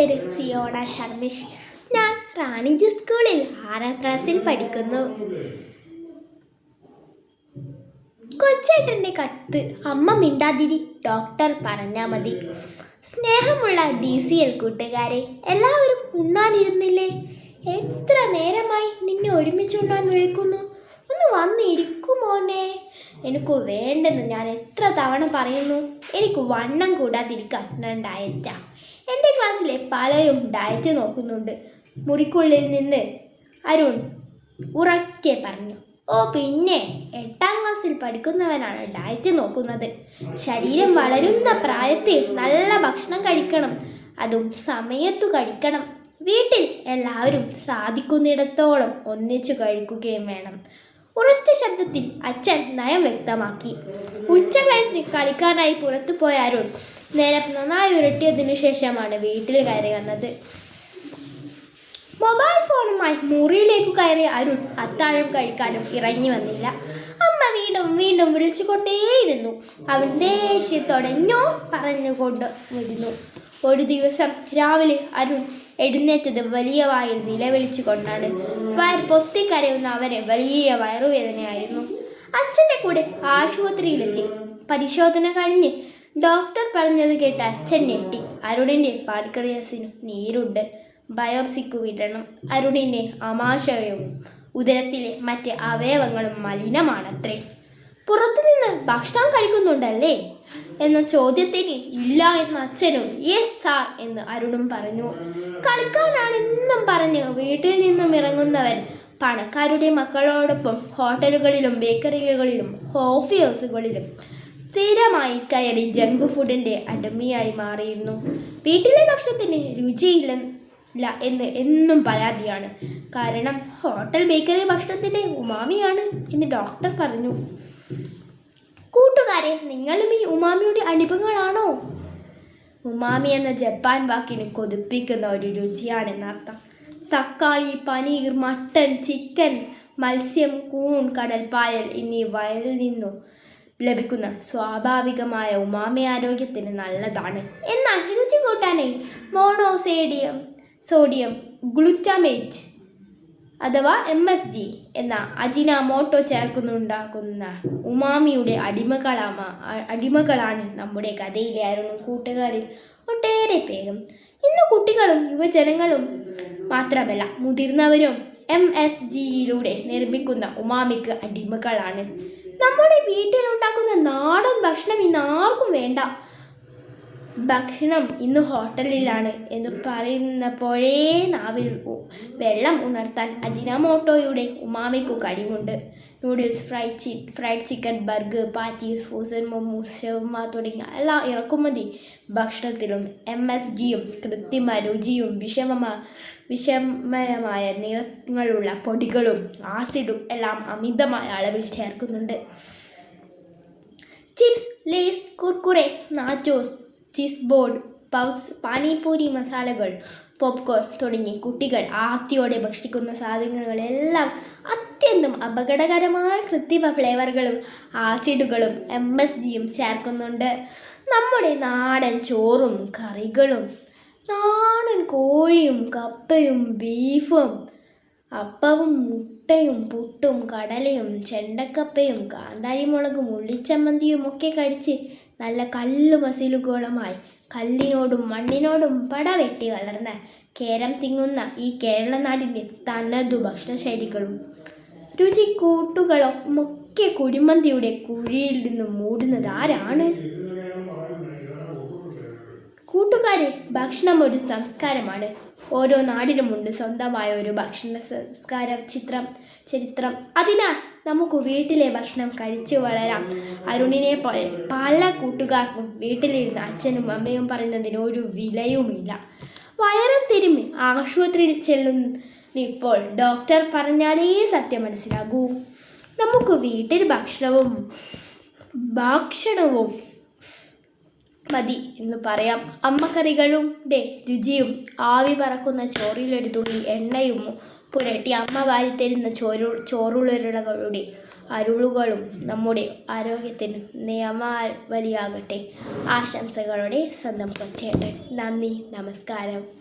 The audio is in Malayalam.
പേര് സിയോണ ശർമിഷ് ഞാൻ റാണിജി സ്കൂളിൽ ആറാം ക്ലാസ്സിൽ പഠിക്കുന്നു. കൊച്ചേട്ടന്റെ കത്ത് അമ്മ മിണ്ടാതിരി ഡോക്ടർ പറഞ്ഞാൽ മതി. സ്നേഹമുള്ള ഡി സി എൽ കൂട്ടുകാരെ എല്ലാവരും ഉണ്ണാനിരുന്നില്ലേ? എത്ര നേരമായി നിന്നെ ഒരുമിച്ച് ഉണ്ണാൻ വിളിക്കുന്നു? ഒന്ന് വന്നിരിക്കുമോനെ എനിക്ക് വേണ്ടെന്ന് ഞാൻ എത്ര തവണ പറയുന്നു. എനിക്ക് വണ്ണം കൂടാതിരിക്കാൻ ഡയറ്റാ എന്റെ ക്ലാസ്സിലെ പലരും ഡയറ്റ് നോക്കുന്നുണ്ട്. മുറിക്കുള്ളിൽ നിന്ന് അരുൺ ഉറക്കെ പറഞ്ഞു ഓ പിന്നെ എട്ടാം ക്ലാസ്സിൽ പഠിക്കുന്നവനാണ് ഡയറ്റ് നോക്കുന്നത്. ശരീരം വളരുന്ന പ്രായത്തിൽ നല്ല ഭക്ഷണം കഴിക്കണം അതും സമയത്തു കഴിക്കണം. വീട്ടിൽ എല്ലാവരും സാധിക്കുന്നിടത്തോളം ഒന്നിച്ചു കഴിക്കുകയും വേണം. ഉറച്ച ശബ്ദത്തിൽ അച്ഛൻ നയം വ്യക്തമാക്കി. ഉച്ച കഴിഞ്ഞ് കളിക്കാനായി പുറത്തു പോയ നേരം നന്നായി ഉരുട്ടിയതിനു ശേഷമാണ് വീട്ടിൽ കയറി വന്നത്. മൊബൈൽ ഫോണുമായി മുറിയിലേക്ക് കയറിയ അരുൺ അത്താഴം കഴിക്കാനും ഇറങ്ങി വന്നില്ല. അമ്മ വീണ്ടും വീണ്ടും വിളിച്ചുകൊണ്ടേയിരുന്നു. അവൻ ദേഷ്യത്തോടെ ഞോ പറഞ്ഞുകൊണ്ട് വിടുന്നു. ഒരു ദിവസം രാവിലെ അരുൺ എഴുന്നേറ്റത് വലിയ വായിൽ നിലവിളിച്ചുകൊണ്ടാണ് വയർ പൊത്തിക്കരയുന്ന അവരെ വലിയ വയറുവേദനയായിരുന്നു. അച്ഛന്റെ കൂടെ ആശുപത്രിയിലെത്തി. പരിശോധന കഴിഞ്ഞ് ഡോക്ടർ പറഞ്ഞത് കേട്ട് അച്ഛൻ ഞെട്ടി. അരുണിന്റെ പാൻക്രിയാസിനു നീരുണ്ട്. ബയോപ്സിക്കു വിടണം. അരുണിന്റെ അമാശയവും ഉദരത്തിലെ മറ്റ് അവയവങ്ങളും മലിനമാണത്രേ. പുറത്തുനിന്ന് ഭക്ഷണം കഴിക്കുന്നുണ്ടല്ലേ? എന്ന ചോദ്യത്തിന് ഇല്ല എന്ന അച്ഛനും യെസ് സാർ എന്ന് അരുണും പറഞ്ഞു. കളിക്കാനാണെന്നും പറഞ്ഞ് വീട്ടിൽ നിന്നും ഇറങ്ങുന്നവൻ പണക്കാരുടെ മക്കളോടൊപ്പം ഹോട്ടലുകളിലും ബേക്കറികളിലും കോഫി ഹൗസുകളിലും സ്ഥിരമായി കയറി ജങ്ക് ഫുഡിന്റെ അടിമയായി മാറിയിരുന്നു. വീട്ടിലെ ഭക്ഷണത്തിന് രുചിയില്ല എന്ന് എന്നും പരാതിയാണ്. കാരണം ഹോട്ടൽ ബേക്കറി ഭക്ഷണത്തിന്റെ ഉമാമിയാണ് എന്ന് ഡോക്ടർ പറഞ്ഞു. കൂട്ടുകാരെ നിങ്ങളും ഈ ഉമാമിയുടെ അടിമകളാണോ ഉമാമി എന്ന ജപ്പാൻ വാക്കിന് കൊതിപ്പിക്കുന്ന ഒരു രുചിയാണെന്നർത്ഥം തക്കാളി പനീർ മട്ടൻ ചിക്കൻ മത്സ്യം കൂൺ കടൽപ്പായൽ എന്നീ വയലിൽ നിന്നും ലഭിക്കുന്ന സ്വാഭാവികമായ ഉമാമി ആരോഗ്യത്തിന് നല്ലതാണ്. എന്നാൽ രുചി കൂട്ടാനായി മോണോസേഡിയം സോഡിയം ഗ്ലൂറ്റാമേറ്റ് അഥവാ എം എസ് ജി എന്ന അജിനാമോട്ടോ ചേർക്കുന്നുണ്ടാക്കുന്ന ഉമാമിയുടെ അടിമകളാമ അടിമകളാണ് നമ്മുടെ കഥയിലെ അരുണും കൂട്ടുകാരിൽ ഒട്ടേറെ പേരും. ഇന്ന് കുട്ടികളും യുവജനങ്ങളും മാത്രമല്ല മുതിർന്നവരും എം എസ് ജിയിലൂടെ നിർമ്മിക്കുന്ന ഉമാമിക്ക് അടിമകളാണ്. നമ്മുടെ വീട്ടിലുണ്ടാക്കുന്ന നാടൻ ഭക്ഷണം ഇന്ന് ആർക്കും വേണ്ട. ഭക്ഷണം ഇന്ന് ഹോട്ടലിലാണ് എന്ന് പറയുന്നപ്പോഴേ നാവിൽ വെള്ളം ഉണർത്താൻ അജിനാമോട്ടോയുടെ ഉമാമയ്ക്കു കഴിവുണ്ട്. നൂഡിൽസ് ഫ്രൈഡ് ചി ഫ്രൈഡ് ചിക്കൻ ബർഗർ പാറ്റീസ് ഫൂസൻ മൊമൂസ് ഷവർമ തുടങ്ങിയ എല്ലാ ഇറക്കുമതി ഭക്ഷണത്തിലും എം എസ് ജിയും കൃത്രിമ രുചിയും വിഷമ വിഷമയമായ നിറങ്ങളുള്ള പൊടികളും ആസിഡും എല്ലാം അമിതമായ അളവിൽ ചേർക്കുന്നുണ്ട്. Chips Lay's Kurkure nachos cheese board പൗസ് പാനിപൂരി മസാലകൾ പോപ്കോൺ തുടങ്ങി കുട്ടികൾ ആർത്തിയോടെ ഭക്ഷിക്കുന്ന സാധനങ്ങളെല്ലാം അത്യന്തം അപകടകരമായ കൃത്രിമ ഫ്ലേവറുകളും ആസിഡുകളും എം എസ് ജിയും ചേർക്കുന്നുണ്ട്. നമ്മുടെ നാടൻ ചോറും കറികളും നാടൻ കോഴിയും കപ്പയും ബീഫും അപ്പവും മുട്ടയും പുട്ടും കടലയും ചെണ്ടക്കപ്പയും കാന്താരിമുളകും ഉള്ളിച്ചമ്മന്തിയും ഒക്കെ കഴിച്ച് നല്ല കല്ലു മസിലുകോളമായി കല്ലിനോടും മണ്ണിനോടും പടവെട്ടി വളർന്ന കേരം തിങ്ങുന്ന ഈ കേരള നാടിന്റെ തനതു ഭക്ഷണശൈലികളും രുചി കൂട്ടുകളും ഒക്കെ കുഴിമന്തിയുടെ കുഴിയിൽ നിന്നും മൂടുന്നത് ആരാണ്? കൂട്ടുകാരെ ഭക്ഷണം ഒരു സംസ്കാരമാണ്. ഓരോ നാടിനുമുണ്ട് സ്വന്തമായ ഒരു ഭക്ഷണ സംസ്കാര ചിത്രം ചരിത്രം. അതിനാൽ നമുക്ക് വീട്ടിലെ ഭക്ഷണം കഴിച്ചു വളരാം. അരുണിനെ പോലെ പല കൂട്ടുകാർക്കും വീട്ടിലിരുന്ന് അച്ഛനും അമ്മയും പറയുന്നതിന് ഒരു വിലയുമില്ല. വയറും തിരുമ്മി ആശുപത്രിയിൽ ചെല്ലുന്നിപ്പോൾ ഡോക്ടർ പറഞ്ഞാലേ സത്യം മനസ്സിലാകൂ. നമുക്ക് വീട്ടിൽ ഭക്ഷണവും ഭക്ഷണവും മതി എന്ന് പറയാം. അമ്മക്കറികളുടെ രുചിയും ആവി പറക്കുന്ന ചോറിലൊരു തുള്ളി എണ്ണയും പുരട്ടി അമ്മ വാരിത്തരുന്ന ചോരു ചോറുളരുകളുടെ അരുളുകളും നമ്മുടെ ആരോഗ്യത്തിന് നിയമാവലിയാകട്ടെ. ആശംസകളോടെ സ്വന്തം കൊച്ചേട്ടൻ. നന്ദി നമസ്കാരം.